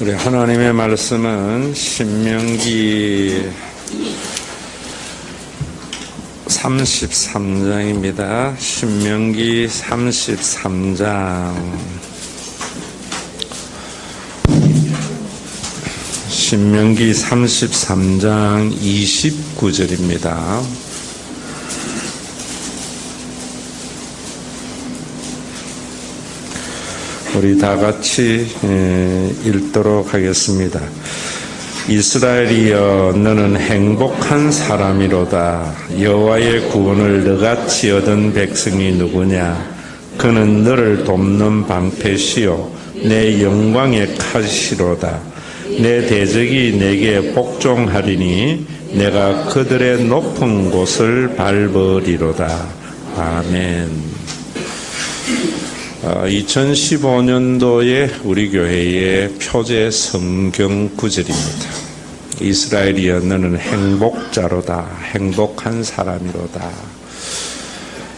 우리 하나님의 말씀은 신명기 33장입니다. 신명기 33장. 신명기 33장 29절입니다. 우리 다 같이 읽도록 하겠습니다. 이스라엘이여 너는 행복한 사람이로다. 여호와의 구원을 너같이 얻은 백성이 누구냐? 그는 너를 돕는 방패시요 내 영광의 칼시로다. 내 대적이 내게 복종하리니 내가 그들의 높은 곳을 밟으리로다. 아멘 2015년도에 어, 우리 교회의 표제 성경 구절입니다. 이스라엘이여 너는 행복자로다. 행복한 사람이로다.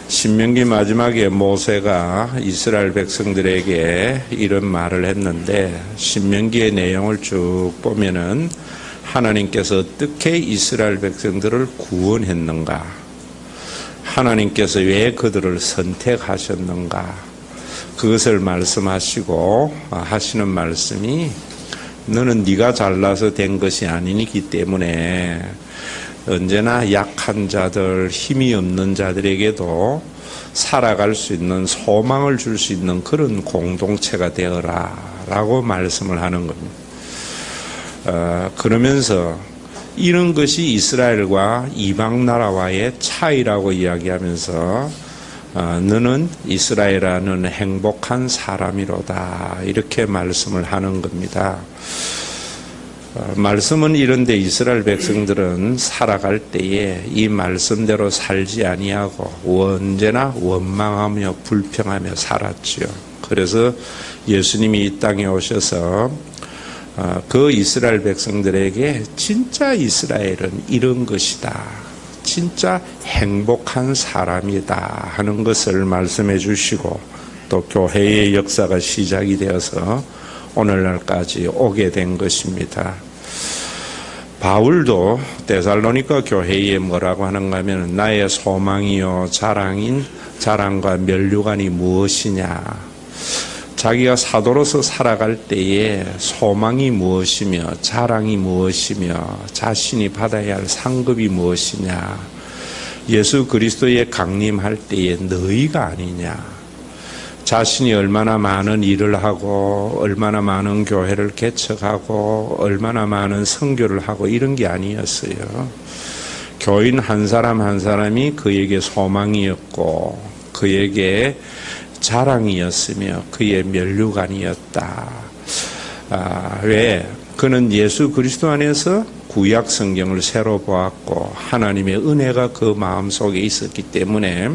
신명기 마지막에 모세가 이스라엘 백성들에게 이런 말을 했는데 신명기의 내용을 쭉 보면은 하나님께서 어떻게 이스라엘 백성들을 구원했는가? 하나님께서 왜 그들을 선택하셨는가? 그것을 말씀하시고 하시는 말씀이 너는 네가 잘나서 된 것이 아니기 때문에 언제나 약한 자들, 힘이 없는 자들에게도 살아갈 수 있는 소망을 줄 수 있는 그런 공동체가 되어라 라고 말씀을 하는 겁니다. 어, 그러면서 이런 것이 이스라엘과 이방 나라와의 차이라고 이야기하면서 어, 너는 이스라엘아는 행복한 사람이로다 이렇게 말씀을 하는 겁니다. 어, 말씀은 이런데 이스라엘 백성들은 살아갈 때에 이 말씀대로 살지 아니하고 언제나 원망하며 불평하며 살았지요. 그래서 예수님이 이 땅에 오셔서 어, 그 이스라엘 백성들에게 진짜 이스라엘은 이런 것이다. 진짜 행복한 사람이다 하는 것을 말씀해 주시고 또 교회의 역사가 시작이 되어서 오늘날까지 오게 된 것입니다. 바울도 데살로니가 교회에 뭐라고 하는가 하면 나의 소망이요 자랑인 자랑과 멸류관이 무엇이냐 자기가 사도로서 살아갈 때에 소망이 무엇이며 자랑이 무엇이며 자신이 받아야 할 상급이 무엇이냐 예수 그리스도의 강림할 때에 너희가 아니냐 자신이 얼마나 많은 일을 하고 얼마나 많은 교회를 개척하고 얼마나 많은 선교를 하고 이런 게 아니었어요. 교인 한 사람 한 사람이 그에게 소망이었고 그에게 자랑이었으며 그의 면류관이었다. 아, 왜? 그는 예수 그리스도 안에서 구약 성경을 새로 보았고 하나님의 은혜가 그 마음 속에 있었기 때문에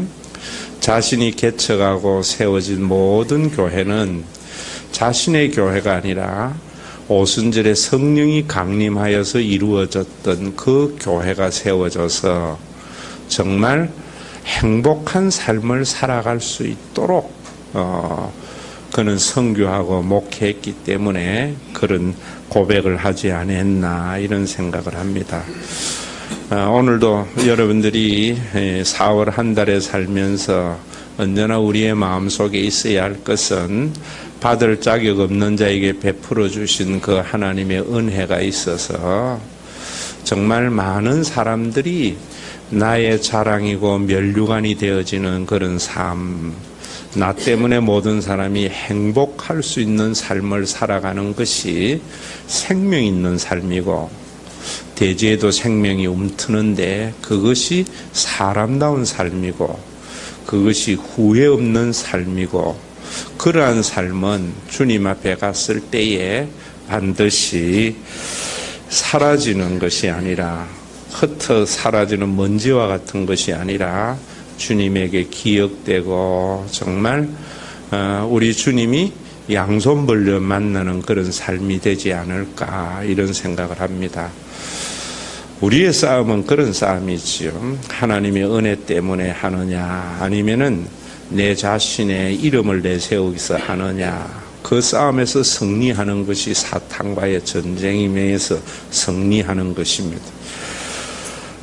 자신이 개척하고 세워진 모든 교회는 자신의 교회가 아니라 오순절에 성령이 강림하여서 이루어졌던 그 교회가 세워져서 정말 행복한 삶을 살아갈 수 있도록 어, 그는 성교하고 목회했기 때문에 그런 고백을 하지 않았나 이런 생각을 합니다. 어, 오늘도 여러분들이 4월 한 달에 살면서 언제나 우리의 마음속에 있어야 할 것은 받을 자격 없는 자에게 베풀어 주신 그 하나님의 은혜가 있어서 정말 많은 사람들이 나의 자랑이고 멸류관이 되어지는 그런 삶, 나 때문에 모든 사람이 행복할 수 있는 삶을 살아가는 것이 생명 있는 삶이고 대지에도 생명이 움트는데 그것이 사람다운 삶이고 그것이 후회 없는 삶이고 그러한 삶은 주님 앞에 갔을 때에 반드시 사라지는 것이 아니라 흩어 사라지는 먼지와 같은 것이 아니라 주님에게 기억되고 정말 어, 우리 주님이 양손 벌려 만나는 그런 삶이 되지 않을까 이런 생각을 합니다. 우리의 싸움은 그런 싸움이지요. 하나님의 은혜 때문에 하느냐 아니면은 내 자신의 이름을 내세우기서 하느냐 그 싸움에서 승리하는 것이 사탄과의 전쟁임에서 승리하는 것입니다.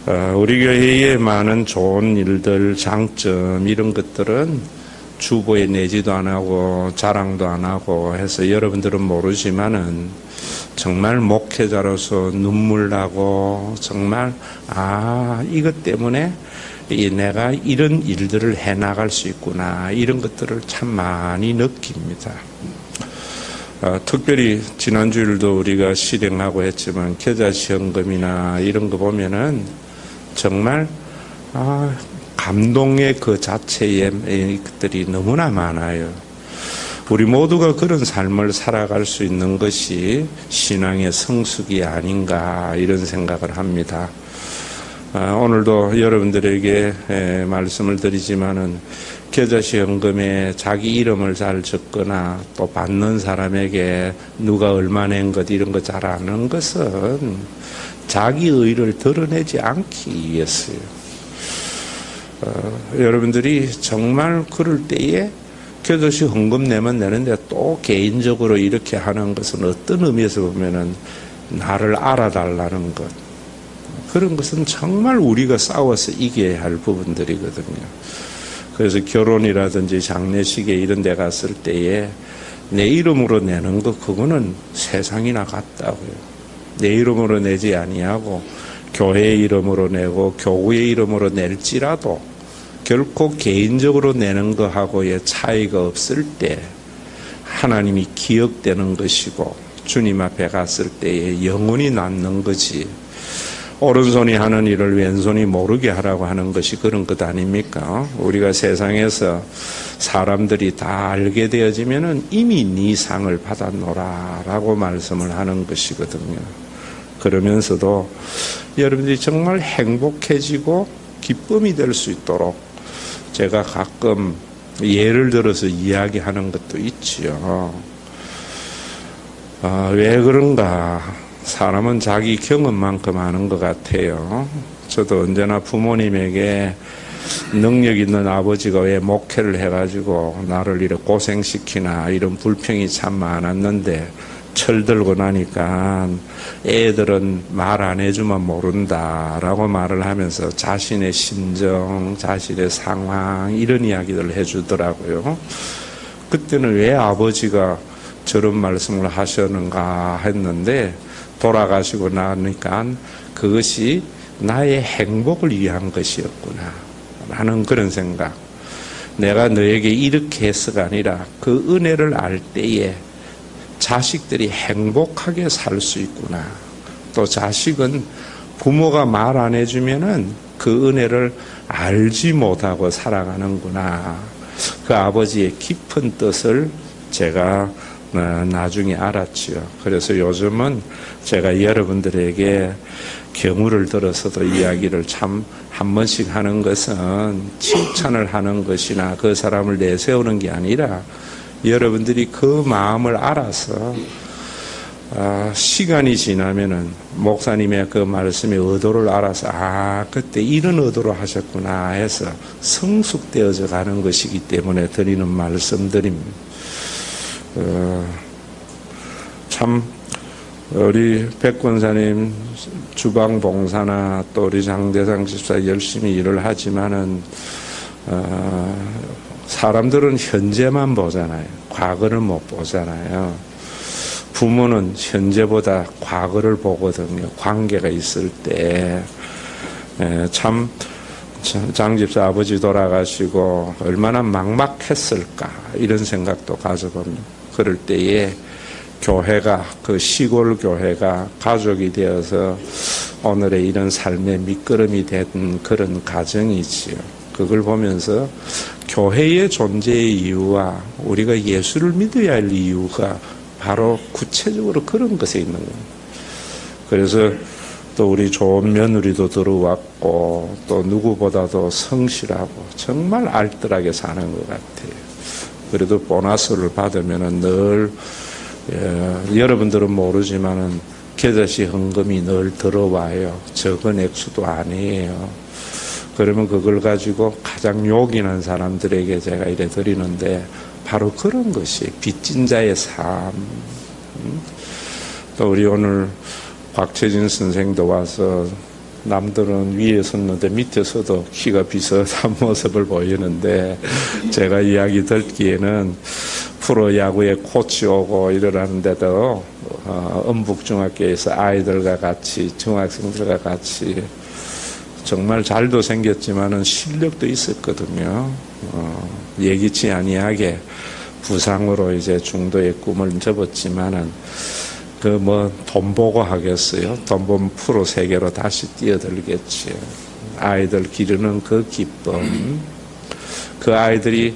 어, 우리 교회의 많은 좋은 일들, 장점 이런 것들은 주보에 내지도 안 하고 자랑도 안 하고 해서 여러분들은 모르지만은 정말 목회자로서 눈물 나고 정말 아 이것 때문에 이 내가 이런 일들을 해 나갈 수 있구나 이런 것들을 참 많이 느낍니다. 어, 특별히 지난주일도 우리가 실행하고 했지만 계좌 시험금이나 이런 거 보면은 정말 아, 감동의 그 자체의 것들이 너무나 많아요. 우리 모두가 그런 삶을 살아갈 수 있는 것이 신앙의 성숙이 아닌가 이런 생각을 합니다. 아, 오늘도 여러분들에게 에, 말씀을 드리지만은 계좌시험금에 자기 이름을 잘 적거나 또 받는 사람에게 누가 얼마 낸 것 이런 거 잘 아는 것은 자기 의를 드러내지 않기 위해서요. 어, 여러분들이 정말 그럴 때에 교도시 헌금 내면 내는데 또 개인적으로 이렇게 하는 것은 어떤 의미에서 보면은 나를 알아달라는 것. 그런 것은 정말 우리가 싸워서 이겨야 할 부분들이거든요. 그래서 결혼이라든지 장례식에 이런 데 갔을 때에 내 이름으로 내는 것, 그거는 세상이나 같다고요. 내 이름으로 내지 아니하고 교회 이름으로 내고 교구의 이름으로 낼지라도 결코 개인적으로 내는 것하고의 차이가 없을 때 하나님이 기억되는 것이고 주님 앞에 갔을 때에 영원히 낫는 거지. 오른손이 하는 일을 왼손이 모르게 하라고 하는 것이 그런 것 아닙니까? 우리가 세상에서 사람들이 다 알게 되어지면은 이미 네 상을 받았노라라고 말씀을 하는 것이거든요. 그러면서도 여러분들이 정말 행복해지고 기쁨이 될 수 있도록 제가 가끔 예를 들어서 이야기하는 것도 있지요. 아, 왜 그런가? 사람은 자기 경험만큼 아는 것 같아요. 저도 언제나 부모님에게 능력 있는 아버지가 왜 목회를 해가지고 나를 이렇게 고생시키나 이런 불평이 참 많았는데 철들고 나니까 애들은 말 안 해주면 모른다라고 말을 하면서 자신의 심정, 자신의 상황 이런 이야기들을 해주더라고요. 그때는 왜 아버지가 저런 말씀을 하셨는가 했는데 돌아가시고 나니까 그것이 나의 행복을 위한 것이었구나 라는 그런 생각. 내가 너에게 이렇게 해서가 아니라 그 은혜를 알 때에 자식들이 행복하게 살 수 있구나. 또 자식은 부모가 말 안 해주면은 그 은혜를 알지 못하고 살아가는구나. 그 아버지의 깊은 뜻을 제가 어, 나중에 알았지요. 그래서 요즘은 제가 여러분들에게 경우를 들어서도 이야기를 참 한 번씩 하는 것은 칭찬을 하는 것이나 그 사람을 내세우는 게 아니라 여러분들이 그 마음을 알아서 아, 시간이 지나면은 목사님의 그 말씀의 의도를 알아서 아 그때 이런 의도로 하셨구나 해서 성숙되어져 가는 것이기 때문에 드리는 말씀드립니다. 어, 참 우리 백권사님 주방 봉사나 또 우리 장대상 집사 열심히 일을 하지만은 어, 사람들은 현재만 보잖아요. 과거를 못 보잖아요. 부모는 현재보다 과거를 보거든요. 관계가 있을 때. 예, 참, 장집사 아버지 돌아가시고 얼마나 막막했을까 이런 생각도 가져봅니다. 그럴 때에 교회가 그 시골 교회가 가족이 되어서 오늘의 이런 삶의 밑거름이 된 그런 가정이지요. 그걸 보면서 교회의 존재의 이유와 우리가 예수를 믿어야 할 이유가 바로 구체적으로 그런 것에 있는 거예요. 그래서 또 우리 좋은 며느리도 들어왔고 또 누구보다도 성실하고 정말 알뜰하게 사는 것 같아요. 그래도 보너스를 받으면은 늘 예, 여러분들은 모르지만은 계좌시 헌금이 늘 들어와요. 적은 액수도 아니에요. 그러면 그걸 가지고 가장 요긴한 사람들에게 제가 이래 드리는데 바로 그런 것이 빚진 자의 삶. 음? 또 우리 오늘 곽채진 선생도 와서 남들은 위에 섰는데 밑에서도 키가 비슷한 모습을 보이는데 제가 이야기 듣기에는 프로야구에 코치 오고 이러라는데도 어, 엄북중학교에서 아이들과 같이 중학생들과 같이 정말 잘도 생겼지만은 실력도 있었거든요. 어, 예기치 아니하게 부상으로 이제 중도의 꿈을 접었지만은 그 뭐 돈 보고 하겠어요. 돈 보면 프로 세계로 다시 뛰어들겠지. 아이들 기르는 그 기쁨, 그 아이들이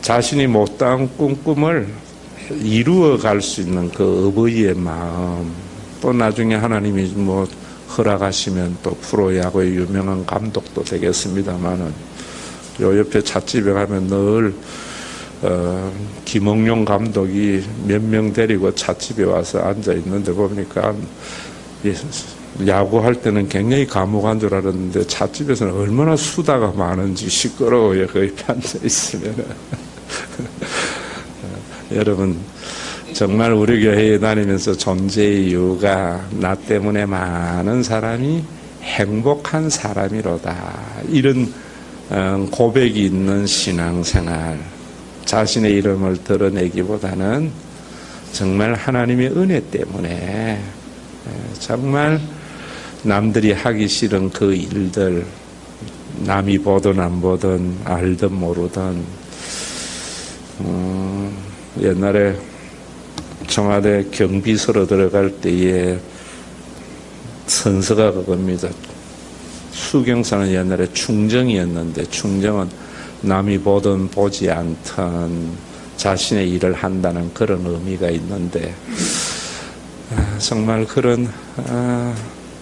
자신이 못다한 꿈꿈을 이루어 갈 수 있는 그 어버이의 마음, 또 나중에 하나님이 뭐 허락하시면 또 프로야구의 유명한 감독도 되겠습니다만은 요 옆에 찻집에 가면 늘 어, 김홍룡 감독이 몇 명 데리고 찻집에 와서 앉아 있는데 보니까 예, 야구할 때는 굉장히 감옥한 줄 알았는데 찻집에서는 얼마나 수다가 많은지 시끄러워요. 거기 앉아 있으면. 여러분, 정말 우리 교회에 다니면서 존재의 이유가 나 때문에 많은 사람이 행복한 사람이로다. 이런 어, 고백이 있는 신앙생활. 자신의 이름을 드러내기보다는 정말 하나님의 은혜 때문에 정말 남들이 하기 싫은 그 일들 남이 보든 안 보든 알든 모르든 음, 옛날에 청와대 경비서로 들어갈 때에 선서가 그겁니다. 수경사는 옛날에 충정이었는데 충정은 남이 보든 보지 않든 자신의 일을 한다는 그런 의미가 있는데 아, 정말 그런 아,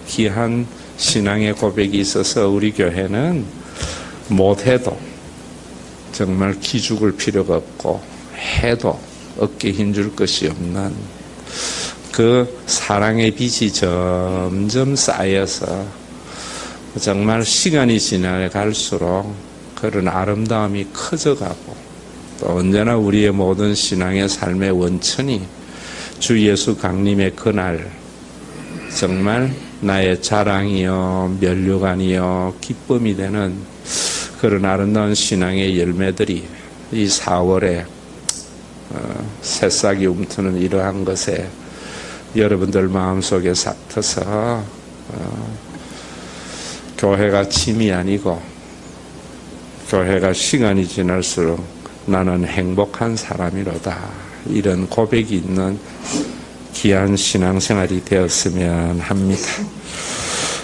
귀한 신앙의 고백이 있어서 우리 교회는 못해도 정말 기죽을 필요가 없고 해도 어깨 힘줄 것이 없는 그 사랑의 빛이 점점 쌓여서 정말 시간이 지나갈수록 그런 아름다움이 커져가고 또 언제나 우리의 모든 신앙의 삶의 원천이 주 예수 강림의 그날 정말 나의 자랑이요 면류관이요 기쁨이 되는 그런 아름다운 신앙의 열매들이 이 4월에 어, 새싹이 움트는 이러한 것에 여러분들 마음속에 싹트서 어, 교회가 짐이 아니고 교회가 시간이 지날수록 나는 행복한 사람이로다. 이런 고백이 있는 귀한 신앙생활이 되었으면 합니다.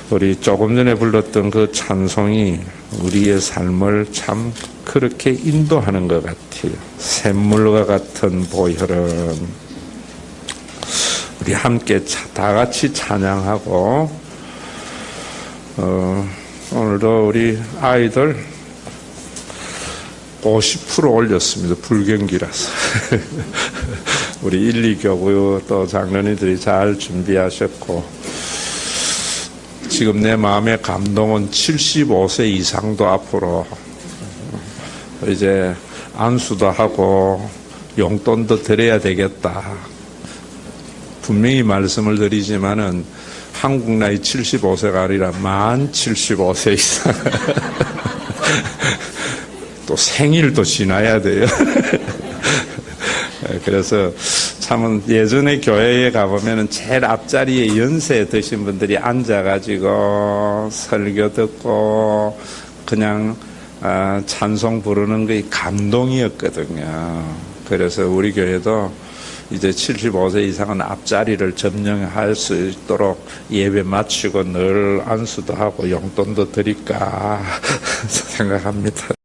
우리 조금 전에 불렀던 그 찬송이 우리의 삶을 참 그렇게 인도하는 것 같아요. 샘물과 같은 보혈은 우리 함께 다 같이 찬양하고 어, 오늘도 우리 아이들 50% 올렸습니다. 불경기라서. 우리 1, 2교구 또 장로님들이 잘 준비하셨고, 지금 내 마음의 감동은 75세 이상도 앞으로 이제 안수도 하고 용돈도 드려야 되겠다. 분명히 말씀을 드리지만은 한국 나이 75세가 아니라 만 75세 이상. 또 생일도 지나야 돼요. 그래서 참은 예전에 교회에 가보면은 제일 앞자리에 연세 드신 분들이 앉아가지고 설교 듣고 그냥 아, 찬송 부르는 게 감동이었거든요. 그래서 우리 교회도 이제 75세 이상은 앞자리를 점령할 수 있도록 예배 마치고 늘 안수도 하고 용돈도 드릴까 생각합니다.